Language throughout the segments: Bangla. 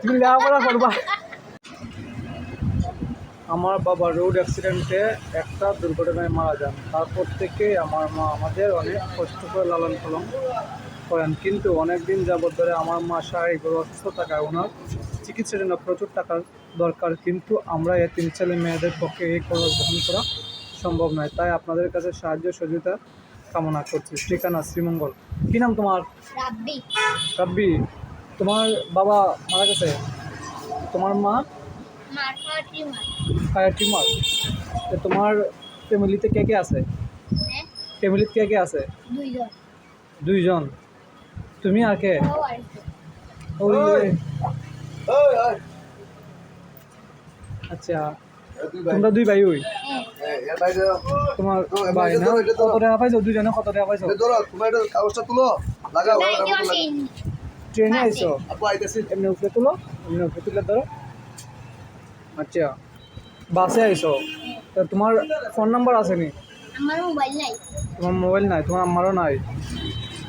তুমি লেখাপড়া করবা। আমার বাবা রোড অ্যাক্সিডেন্টে একটা দুর্ঘটনায় মারা যান। তারপর থেকে আমার মা আমাদের অনেক কষ্ট করে লালন পালন করেন। কিন্তু অনেক দিন যাবৎ ধরে আমার মা শারীরিকভাবে অসুস্থ থাকায় ওনার চিকিৎসার জন্য প্রচুর টাকার দরকার। কিন্তু আমরা এ তিন ছেলে মেয়েদের পক্ষে এই খরচ বহন করা সম্ভব নয়। তাই আপনাদের কাছে সাহায্য সহযোগিতা কামনা করছি। ঠিকানা শ্রীমঙ্গল। কী নাম তোমার? রাব্বি। রাব্বি? তোমার বাবা মারা গেছে? তোমার মা? ফায়ার টিমার তোমার ফ্যামিলিতে কে কে আছে? ফ্যামিলিতে কে কে আছে? দুইজন। দুইজন। তুমি আর কে। আচ্ছা তোমরা দুই ভাই ওই? হ্যাঁ হ্যাঁ। তোমার ভাই না। কত টাকা পাইছো? দুজনে কত টাকা পাইছো? তোমার কাগজটা তুলো। লাগাও ট্রেনে আইছো আপু আইতেছি এমনি উপরে তুলো এমনি উপরে তুলে ধরো। আচ্ছা বাসে আইছো তো তোমার ফোন নাম্বার আছে নি আমার মোবাইল নাই। তোমার মোবাইল নাই তোমার আমারও নাই।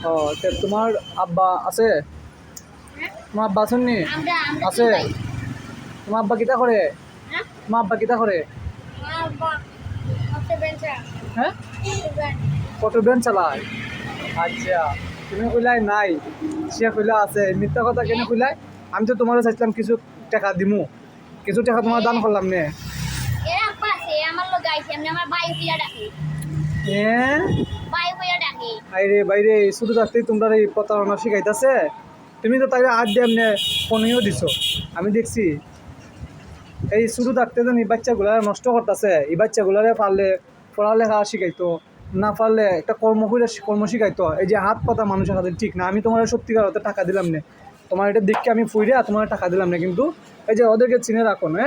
ও তো তোমার আব্বা আছে? হ্যাঁ? তোমার আব্বা আছেন নি আছে? দুই তোমার আব্বা কিতা করে? হ্যাঁ? তোমার আব্বা কিতা করে? হ্যাঁ? বেঞ্চ কত চালায়। আচ্ছা। তুমি কইলাই নাই। সে কইলা আছে। মিথ্যা কথা কেন কইলাই আমি তো তোমারও চাইছিলাম কিছু টাকা দিমু। কিছু টাকা তোমার দান করলাম নে? আইরে বাইরে শুধু থাকতেই তোমরা এই প্রতারণা শিখাইতেছে তুমি তো তাই আট দিয়ে এমনি ফোনেও দিছো? আমি দেখছি। এই শুধু থাকতে তো এই বাচ্চাগুলার নষ্ট করতেছে এই বাচ্চাগুলারে পারলে পড়ালেখা শিখাইতো না পারলে একটা কর্ম করে কর্ম শিখাইতো। এই যে হাত পাতা মানুষের হাতে ঠিক না, আমি তোমার সত্যিকার হতে টাকা দিলাম না। তোমার এটা দেখকে আমি ফুইরে তোমার টাকা দিলাম না। কিন্তু এই যে ওদেরকে চিনে রাখো না,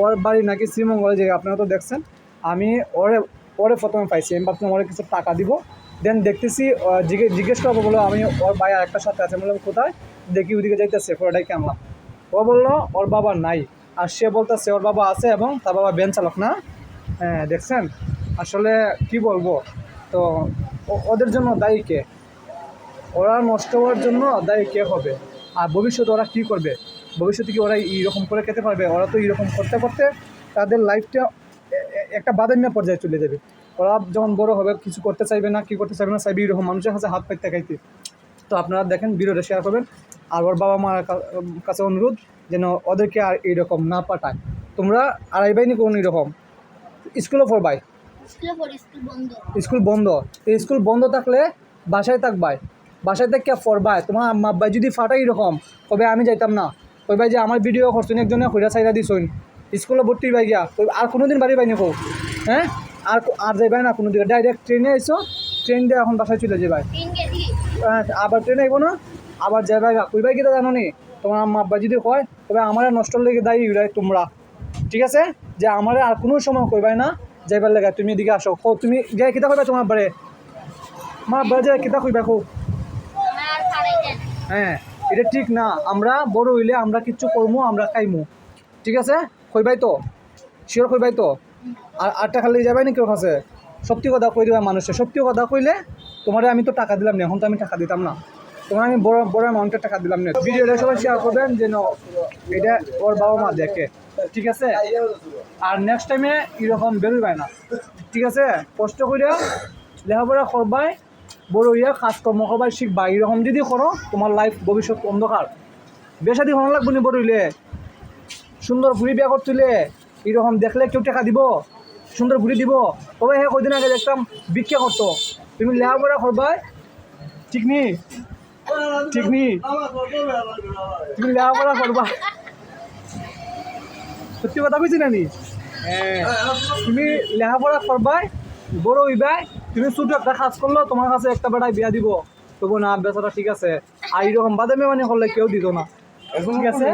ওর বাড়ি নাকি শ্রীমঙ্গলে যে আপনারা তো দেখছেন। আমি ওরে ওরে প্রথমে পাইছি, আমি ভাবছিলাম ওরে কিছু টাকা দিব। দেন দেখতেছি জিজ্ঞেস করব বলো আমি ওর ভাই আর একটা সাথে আছে। বললাম, কোথায়? দেখি ওদিকে যাইতেছে পুরোটাই আনলাম। ও বলল, ওর বাবা নাই। আর সে বলতেছে, ওর বাবা আছে এবং তার বাবা বেন চালক না? হ্যাঁ দেখছেন? আসলে কি বলব? তো ওদের জন্য দায়ী কে? ওরা নষ্ট হওয়ার জন্য দায়ী কে হবে? আর ভবিষ্যতে ওরা কি করবে? ভবিষ্যতে কি ওরা এইরকম করে খেতে পারবে? ওরা তো এইরকম করতে করতে তাদের লাইফটা একটা বাদান্য পর্যায়ে চলে যাবে। ওরা যখন বড় হবে, কিছু করতে চাইবে না, কি করতে চাইবে না, চাইবে এইরকম মানুষের কাছে হাত পাইতে খাইতে। তো আপনারা দেখেন, ভিডিওটা শেয়ার করবেন। আর ওর বাবা মার কাছে অনুরোধ যেন ওদেরকে আর এইরকম না পাঠায়। তোমরা আড়াইবাই নি কোন এরকম। স্কুলও স্কুলে পড়ি স্কুল বন্ধ। স্কুল বন্ধ। তো স্কুল বন্ধ থাকলে বাসায় থাকবাই বাসায় থেকে পড়বাই তোমার আম্মা আব্বাই যদি ফাটাই এরকম কবে আমি যাইতাম না। কইবাই যে আমার ভিডিও করছেন একজনে হইরা চাইরা দিছইন। স্কুলে ভর্তি হয়ে গিয়া। কই- আর কোনো দিন বাড়ি পাইনি কো হ্যাঁ? আর আর যাইবাই না কোনো দিকে ডাইরেক্ট ট্রেনে আইসো ট্রেন দিয়ে এখন বাসায় চলে যাবাই হ্যাঁ, আবার ট্রেনে আইব না আবার যাইবাই গা। কইবাই কিটা জানো নি তোমার আম্মা আব্বা যদি কয় তবে আমার নষ্ট লেগে দায়ী তোমরা। ঠিক আছে? যে আমার আর কোনো সময় কইবাই না। যাইবার লাগে তুমি এদিকে আসো। কো তুমি যাই কিতা কইবা তোমার বারে মা বারে যাই কিতা কইবা কো হ্যাঁ এটা ঠিক না। আমরা বড় হইলে আমরা কিচ্ছু করব আমরা খাইমু। ঠিক আছে? কইবাই তো? শিওর কইবাই তো? আর আটটা খালি যাবাই নাকি কেউ কাছে? সত্যি কথা কই দিবা মানুষে? সত্যি কথা কইলে তোমারে আমি তো টাকা দিলাম না, এখন তো আমি টাকা দিতাম না। তোমার আমি বড় বড় অ্যামাউন্টের টাকা দিলাম না ভিডিওটা সবাই শেয়ার করবেন যেন এটা ওর বাবা মা দেখে। ঠিক আছে? আর নেক্সট টাইমে এরকম বেরোবাই না। ঠিক আছে? কষ্ট করে লেখাপড়া করবাই, বড় হইয়া কাজকর্ম করবাই, শিখবা। এরকম যদি করো, তোমার লাইফ ভবিষ্যৎ অন্ধকার। বেশাদি ভালো লাগবো নি বড় হইলে। সুন্দর ঘুরি বিয়া করতুলে এরকম দেখলে কেউ টাকা দিব? সুন্দর ঘুরি দিব? তবে হ্যাঁ কদিন আগে দেখতাম ভিক্ষা করতো। তুমি লেখাপড়া করবাই, ঠিক নি? ঠিক নি তুমি লেখাপড়া করবা। সত্যি কথা কইছি না নি? তুমি লেখাপড়া করবাই, বড় হইবাই, তুমি ছোট একটা কাজ করল তোমার কাছে একটা বেড়ায় বিয়া দিব। তবু না, বেচারা ঠিক আছে। আর এরকম বাদামে মানে হলে কেউ দিত না। ঠিক আছে?